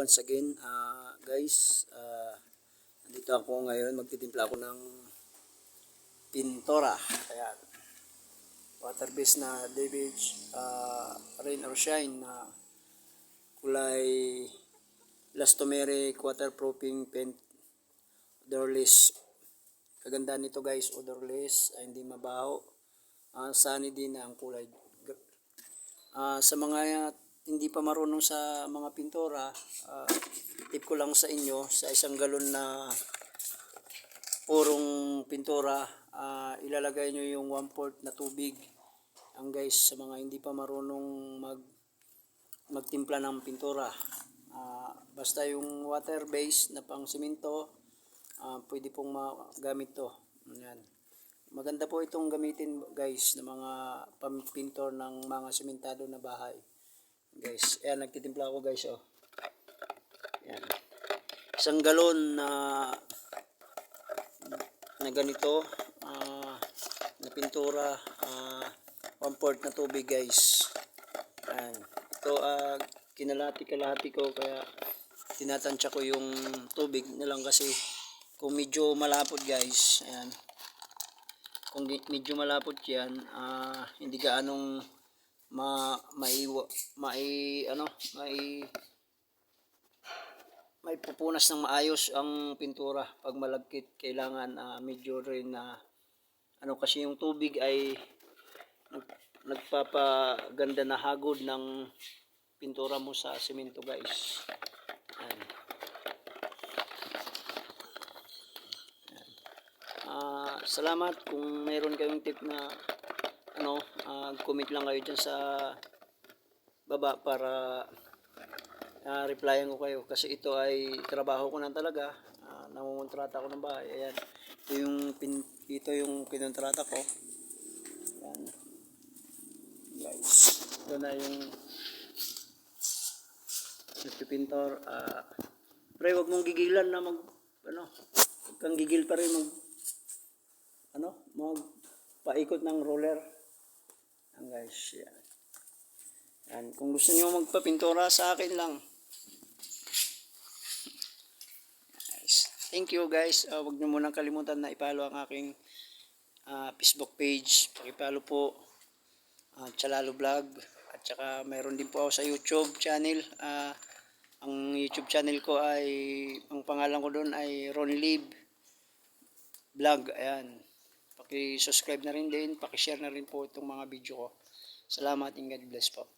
Once again, ah, guys, ah, nandito ako ngayon, magtitimpla ako ng pintora. Ayan. Water base na David ah, Rain or Shine na kulay Lastomere waterproofing paint odorless. Kaganda nito guys, odorless, ay hindi mabaho. Ah, sunny din na ang kulay. Ah, sa mga hindi pa marunong sa mga pintura, ah, tip ko lang sa inyo sa isang galon na purong pintura, ah, ilalagay nyo yung 1 fourth na tubig. Ang guys, sa mga hindi pa marunong mag magtimpla ng pintura, ah, basta yung water base na pang simento, ah, pwede pong magamit to. Ayan. Maganda po itong gamitin guys ng mga pampintor ng mga sementado na bahay. Guys, ayan nagtitimpla ako guys oh. Ayan. Isang galon na na ganito ah, na pintura ah, one fourth na tubig guys. Ayan. Ito ah, kinalati-kalahati ko kaya tinatansya ko yung tubig na lang kasi kung medyo malapot guys, ayan, kung medyo malapot yan, ah, hindi gaanong ma maiwa mai ano mai may pupunas ng maayos ang pintura. Pag malagkit kailangan ah, medyo rin na ano kasi yung tubig ay nag, nagpapaganda na hagod ng pintura mo sa semento guys. Ayan. Ah, salamat kung mayroon kayong tip na ano, ah, comment lang kayo dyan sa baba para ah, replyan ko kayo kasi ito ay trabaho ko na talaga. Ah, nangungontrata ako ng bahay. Ayan. Ito yung pin, ito yung kinontrata ko. Ayan. Guys, ito na yung nagpipintor. Ah, pre, wag mong gigilan na mag ano, kang gigil pa rin mag ano, magpaikot ng roller. Guys, yan. Yan, kung gusto niyo magpapintura sa akin lang. Guys, thank you guys. Uh, wag niyo munang kalimutan na ipalo ang aking ah, Facebook page. Pakipalo po uh, Chalalo Vlog. At saka mayroon din po ako sa YouTube channel. Ah, ang YouTube channel ko ay, ang pangalan ko doon ay Ron Lib vlog. Ayan. Paki-subscribe na rin din, paki-share na rin po itong mga video ko. Salamat and God bless po.